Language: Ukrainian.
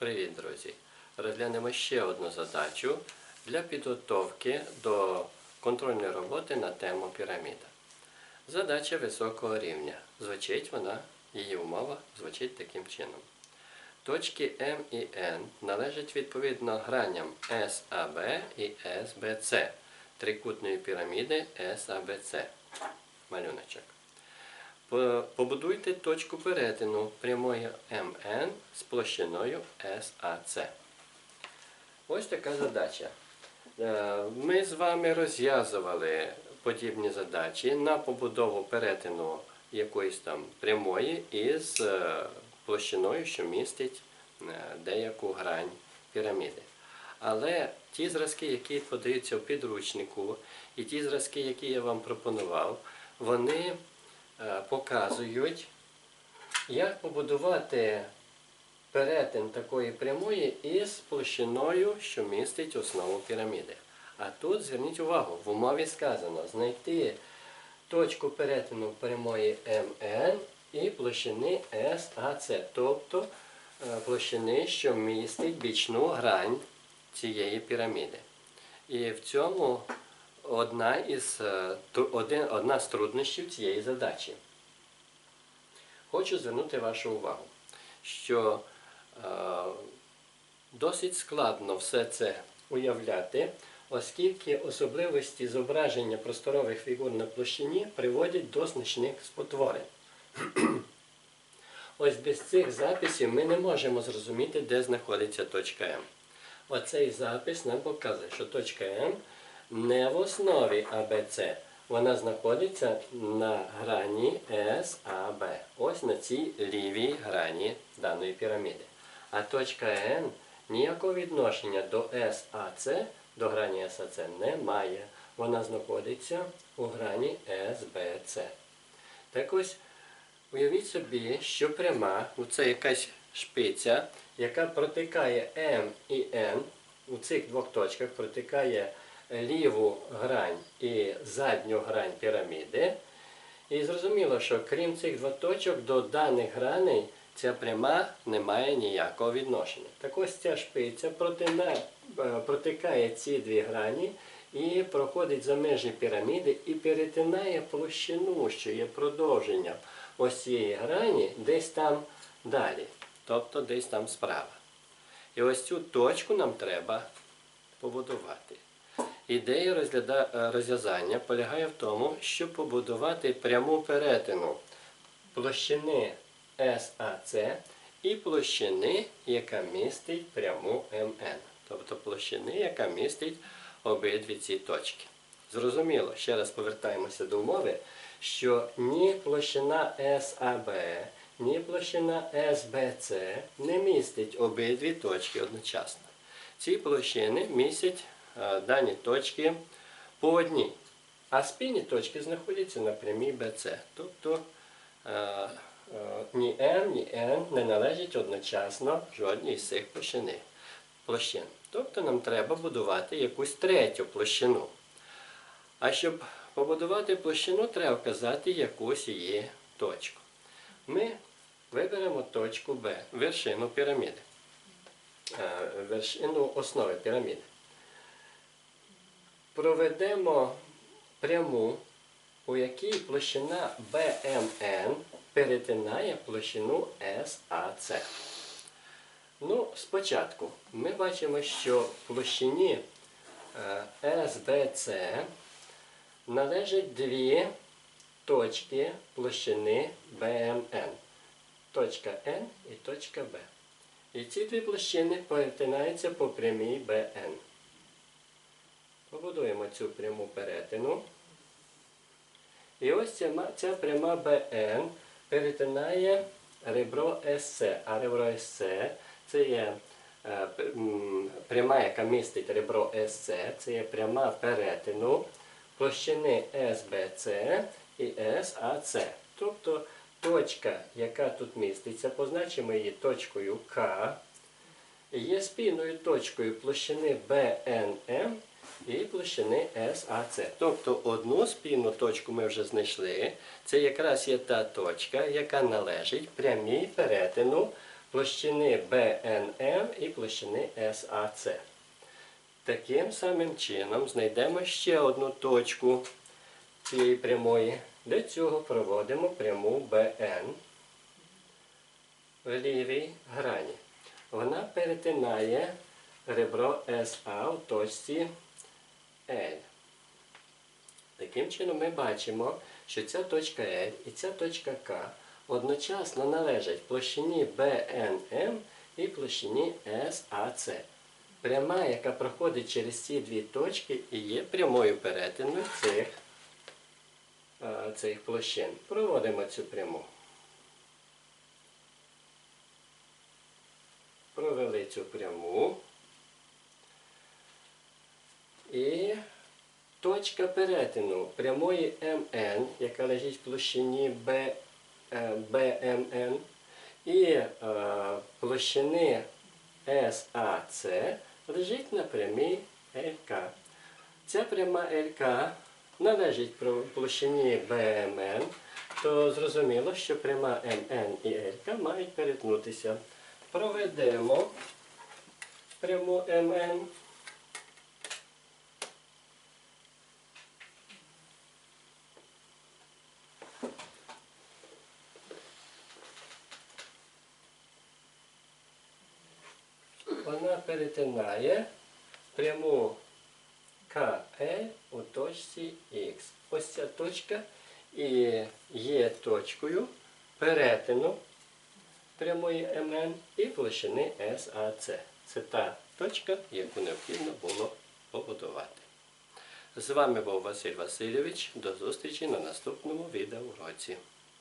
Привіт, друзі! Розглянемо ще одну задачу для підготовки до контрольної роботи на тему піраміда. Задача високого рівня. Звучить вона, її умова звучить таким чином. Точки М і N належать відповідно граням SAB і SBC трикутної піраміди SABC. Малюночок. По- Побудуйте точку перетину прямої МН з площиною SAC. Ось така задача. Е, Ми з вами розв'язували подібні задачі на побудову перетину якоїсь там прямої із е, площиною, що містить е, деяку грань піраміди. Але ті зразки, які подаються в підручнику, і ті зразки, які я вам пропонував, вони показують, як побудувати перетин такої прямої із площиною, що містить основу піраміди. А тут зверніть увагу, в умові сказано знайти точку перетину прямої МН і площини SAC, тобто е, площини, що містить бічну грань цієї піраміди. І в цьому одна, із, е, один, одна з труднощів цієї задачі. Хочу звернути вашу увагу, що е, досить складно все це уявляти, оскільки особливості зображення просторових фігур на площині приводять до значних спотворень. Ось без цих записів ми не можемо зрозуміти, де знаходиться точка М. Оцей запис нам показує, що точка М не в основі АБЦ. Вона знаходиться на грані САБ. Ось на цій лівій грані даної піраміди. А точка Н ніякого відношення до САЦ, до грані САЦ не має. Вона знаходиться у грані СБЦ. Так ось, уявіть собі, що пряма, це якась шпиця, яка протикає М і Н, у цих двох точках протикає ліву грань і задню грань піраміди. І зрозуміло, що крім цих двох точок, до даних граней ця пряма не має ніякого відношення. Так ось ця шпиця протина, е, протикає ці дві грані і проходить за межі піраміди і перетинає площину, що є продовженням ось цієї грані десь там далі, тобто десь там справа. І ось цю точку нам треба побудувати. Ідея е, розв'язання полягає в тому, щоб побудувати пряму перетину площини SAC і площини, яка містить пряму МН. Тобто площини, яка містить обидві ці точки. Зрозуміло, ще раз повертаємося до умови, що ні площина SAB, ні площина SBC не містить обидві точки одночасно. Ці площини містять дані точки по одній, а спільні точки знаходяться на прямій BC. Тобто е, е, ні M, ні N не належать одночасно жодній з цих площин. Тобто нам треба будувати якусь третю площину. А щоб побудувати площину, треба вказати якусь її точку. Ми виберемо точку B, вершину піраміди, е, вершину основи піраміди. Проведемо пряму, у якій площина BMN перетинає площину SAC. Ну, спочатку ми бачимо, що площині е, SBC належать дві точки площини BMN. Точка N і точка B. І ці дві площини перетинаються по прямій BN. Побудуємо цю пряму перетину. І ось ця, ця пряма BN перетинає ребро SC. А ребро SC це є е, пряма, яка містить ребро SC, це є пряма перетину площини SBC і SAC. Тобто точка, яка тут міститься, позначимо її точкою К, є спільною точкою площини BNM і площини SAC. Тобто одну спільну точку ми вже знайшли. Це якраз є та точка, яка належить прямій перетину площини BNM і площини SAC. Таким самим чином знайдемо ще одну точку цієї прямої. Для цього проводимо пряму BN в лівій грані. Вона перетинає ребро SA в точці L. Таким чином ми бачимо, що ця точка L і ця точка К одночасно належать площині BNM і площині SAC. Пряма, яка проходить через ці дві точки, і є прямою перетину цих, е, цих площин. Проводимо цю пряму. Провели цю пряму. І точка перетину прямої МН, яка лежить в площині е, BMN, і е, площини SAC лежить на прямій ЛК. Ця пряма ЛК належить площині BMN, то зрозуміло, що пряма МН і ЛК мають перетнутися. Проведемо пряму МН. Вона перетинає пряму КЛ у точці Х. Ось ця точка і є точкою перетину прямої МН і площини САЦ. Це та точка, яку необхідно було побудувати. З вами був Василь Васильович. До зустрічі на наступному відеоуроці.